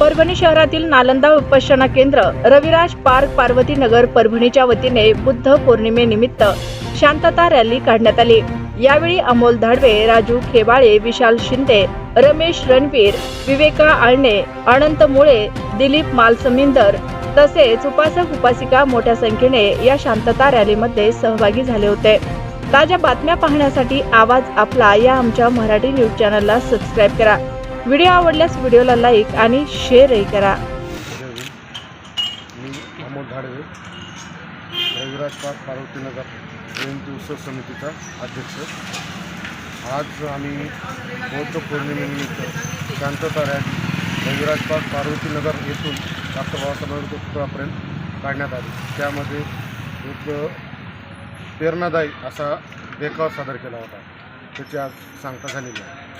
परभणी शहरातील नालंदा उपासना केंद्र रविराज पार्क पार्वती नगर परभणीच्या वतीने बुद्ध पौर्णिमेनिमित्त शांतता रॅली काढण्यात आली. यावेळी अमोल धाडवे राजू खेबाळे विशाल शिंदे रमेश रणवीर विवेका आळणे अनंत मुळे दिलीप मालसमिंदर तसेच उपासक उपासिका मोठ्या संख्येने या शांतता रॅलीमध्ये सहभागी झाले होते. ताज्या बातम्या पाहण्यासाठी आवाज आपला या आमच्या मराठी न्यूज चॅनलला सबस्क्राईब करा. व्हिडिओ आवडल्यास व्हिडिओला लाईक आणि शेअरही करा. रविराज पार्क पार्वतीनगर जयंती उत्सव समितीचा अध्यक्ष. आज आम्ही बौद्ध पौर्णिमेनिमित्त शांतता रॅली रविराज पार्क पार्वतीनगर येथून डॉक्टर बाबासाहेब आंबेडकर पुतळापर्यंत काढण्यात आली. त्यामध्ये एक प्रेरणादायी असा देखाव सादर केला होता त्याची आज सांगता झालेली आहे